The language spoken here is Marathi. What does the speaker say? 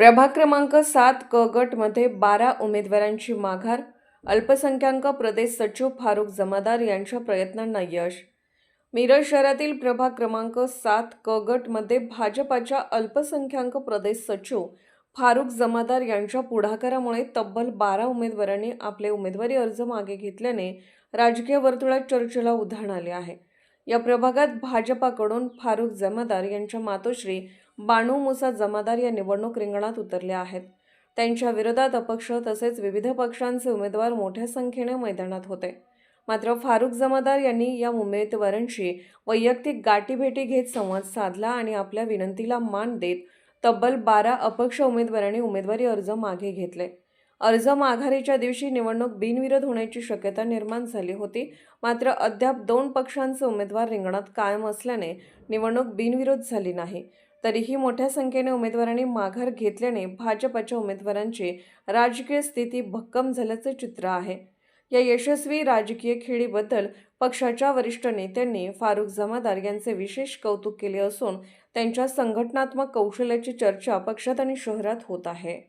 प्रभाग क्रमांक सात क गटमध्ये बारा उमेदवारांची माघार. अल्पसंख्याक प्रदेश सचिव फारुख जमादार यांच्या प्रयत्नांना यश. मिरज शहरातील प्रभाग क्रमांक सात क गटमध्ये भाजपाच्या अल्पसंख्याक प्रदेश सचिव फारुख जमादार यांच्या पुढाकारामुळे तब्बल बारा उमेदवारांनी आपले उमेदवारी अर्ज मागे घेतल्याने राजकीय वर्तुळात चर्चेला उधाण आले आहे. या प्रभागात भाजपाकडून फारुख जमादार यांच्या मातोश्री बाणू मुसा जमादार या निवडणूक रिंगणात उतरल्या आहेत. त्यांच्या विरोधात अपक्ष तसेच विविध पक्षांचे उमेदवार मोठ्या संख्येने मैदानात होते. मात्र फारुख जमादार यांनी या उमेदवारांशी वैयक्तिक गाठीभेटी घेत संवाद साधला आणि आपल्या विनंतीला मान देत तब्बल बारा अपक्ष उमेदवारांनी उमेदवारी अर्ज मागे घेतले. अर्ज माघारीच्या दिवशी निवडणूक बिनविरोध होण्याची शक्यता निर्माण झाली होती. मात्र अद्याप दोन पक्षांचे उमेदवार रिंगणात कायम असल्याने निवडणूक बिनविरोध झाली नाही. तरीही मोठ्या संख्येने उमेदवारांनी माघार घेतल्याने भाजपच्या उमेदवारांची राजकीय स्थिती भक्कम झाल्याचे चित्र आहे. या यशस्वी राजकीय खेळीबद्दल पक्षाच्या वरिष्ठ नेत्यांनी फारुख जमादार यांचे विशेष कौतुक केले असून त्यांच्या संघटनात्मक कौशल्याची चर्चा पक्षात आणि शहरात होत आहे.